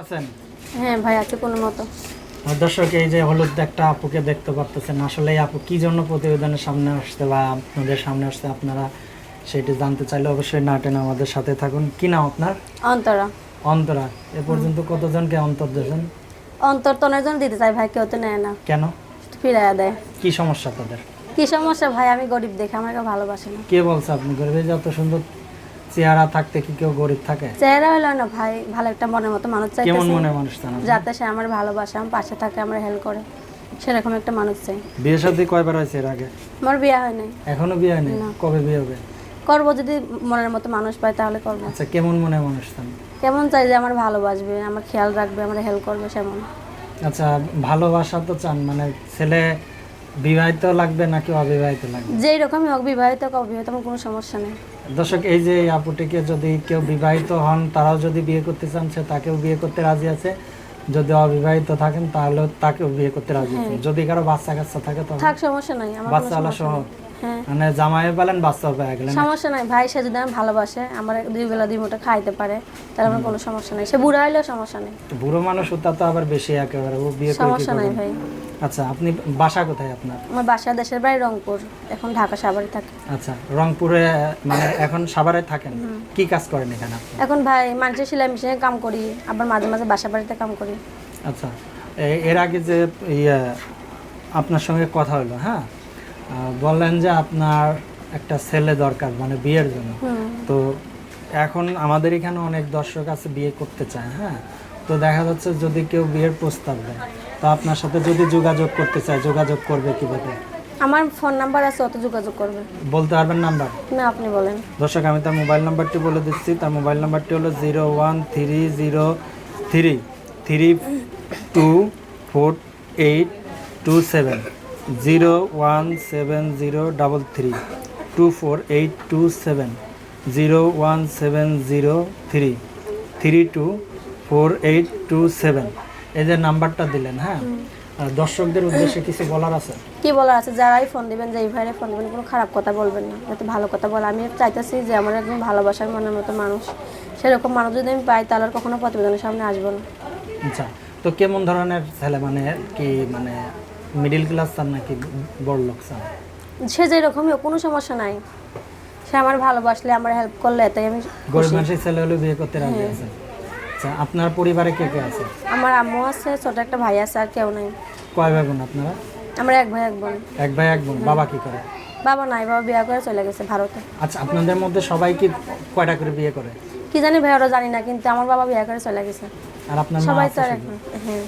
আছেন? হ্যাঁ ভাই আছে কোনো মতো। দর্শক এই যে হলুদ একটা আপুকে দেখতে পারতেছেন আসলে আপু কি জন্য প্রতিবেদনের সামনে আসতে বা আপনাদের সামনে আসতে আপনারা সেটি জানতে চাইলে অবশ্যই নাটেন আমাদের সাথে থাকুন। কি নাম আপনার? অন্তরা। অন্তরা। এ পর্যন্ত কতজনকে অন্তর দিয়েছেন? অন্তর তনের জন্য দিতে চাই ভাই কেউ তো নেয় না। কেন? ফিরাইয়া দেয়। কি সমস্যা তাদের? কি সমস্যা ভাই আমি গরিব দেখে আমাকে ভালোবাসে না। কে বলছে আপনি গরিবে? যত সুন্দর চেহারা থাকতে কি কেউ গরিব থাকে? চেহারা হলো না ভাই ভালো একটা মনের মতো মানুষ কেমন চাইতেছে মনে মানুষ তা যাতে সে আমার ভালোবাসে আমার পাশে থাকে আমার হেল্প করে। সেরকম একটা মানুষ চাই। বিয়ে শাদী কয়বার হয়েছে এর আগে? আমার বিয়ে হয় নাই। এখনও বিয়ে হয়নি। কবে বিয়ে হবে? করব যদি মনের মতো মানুষ পাই তাহলে করব। আচ্ছা কেমন মনে মানুষ তা কেমন চাই যে আমার ভালোবাসবে আমার খেয়াল রাখবে আমার হেল্প করবে সেমন। আচ্ছা ভালোবাসা তো চান মানে ছেলে বিবাহিত লাগবে নাকি অবিবাহিত লাগবে? যেই রকমই হোক বিবাহিত অবিবাহিত আমার কোনো সমস্যা নেই। দর্শক এই যে আপুটিকে যদি কেউ বিবাহিত হন তারাও যদি বিয়ে করতে চান সে তাকেও বিয়ে করতে রাজি আছে। যদি অবিবাহিত থাকেন তাহলে তাকেও বিয়ে করতে রাজি আছে। যদি কারও বাচ্চা কাচ্চা থাকে তখন থাক সমস্যা নাই আমার বাচ্চা আলা সহ হ্যাঁ। মানে জামাই পেলেন বাচ্চা পেয়ে গেলেন। সমস্যা নাই। ভাই সে যদি আমি ভালোবাসে আমার দুই বেলা দুই মুঠো খাইতে পারে তাহলে আমার কোনো সমস্যা নেই। সে বুড়া হইলেও সমস্যা নেই। বুড়ো মানুষ ও তা তো আবার বেশি একেবারে। ও বিয়ে করে কি সমস্যা নাই ভাই। আচ্ছা আপনি বাসা কোথায় আপনার? আমার বাসা দেশের বাড়ি রংপুর এখন ঢাকা সাভারে থাকে। আচ্ছা রংপুরে মানে এখন সাভারে থাকেন? কি কাজ করেন এখানে আপনি? এখন ভাই মানুষের সেলাই মেশিনে কাম করি আবার মাঝে মাঝে বাসা বাড়িতে কাম করি। আচ্ছা এর আগে যে ইয়ে আপনার সঙ্গে কথা হলো হ্যাঁ? বললেন যে আপনার একটা ছেলে দরকার মানে বিয়ের জন্য। তো এখন আমাদের এখানে অনেক দর্শক আছে বিয়ে করতে চায় হ্যাঁ? তো দেখা যাচ্ছে যদি কেউ বিয়ের প্রস্তাব দেয়। তো আপনার সাথে যদি যোগাযোগ করতে চায় যোগাযোগ করবে কীভাবে? আমার ফোন নাম্বার আছে অত যোগাযোগ করবে। বলতে পারবেন নাম্বার? না আপনি বলেন। দর্শক আমি তার মোবাইল নাম্বারটি বলে দিচ্ছি। তার মোবাইল নাম্বারটি হলো zero one three zero three three two four eight two seven. Zero one seven zero double three two four eight two seven. Zero one seven zero three three two four eight two seven. এই যে নাম্বারটা দিলেন হ্যাঁ? দর্শকদের উদ্দেশ্যে কিছু বলার আছে? কি বলার আছে? যারাই ফোন দিবেন ভাইরে ফোন দিবেন কোনো খারাপ কথা বলবেন না। যাতে ভালো কথা বলে। আমি চাইতেছি যে আমার একদম ভালোবাসার মনের মতো মানুষ। সেরকম মানুষ যদি আমি পাই তাহলে আর কখনো প্রতিবেদনের সামনে আসব না। আচ্ছা তো কেমন ধরনের ছেলে? মানে কি মানে মিডিল ক্লাস চান নাকি বড় লোক চান সে হোক কোনো সমস্যা নাই। সে আমার ভালোবাসলে আমার হেল্প করলে তাই আমি গরিব মানুষের ছেলে হলে বিয়ে করতে রাজি আছে? আচ্ছা আপনার পরিবারে কে কে আছে? আমার আম্মু আছে ছোট একটা ভাই আছে আর কেউ নাই। কয় ভাই বোন আপনারা? আমরা এক ভাই এক বোন। এক ভাই এক বোন। বাবা কি করে? বাবা নাই বাবা বিয়ে করে চলে গেছে ভারতে। আচ্ছা আপনাদের মধ্যে সবাই কি কয়টা করে বিয়ে করে? কি জানি ভাই ওরা জানি না কিন্তু আমার বাবা বিয়ে করে চলে গেছে। আর আপনার সবাই তো হ্যাঁ।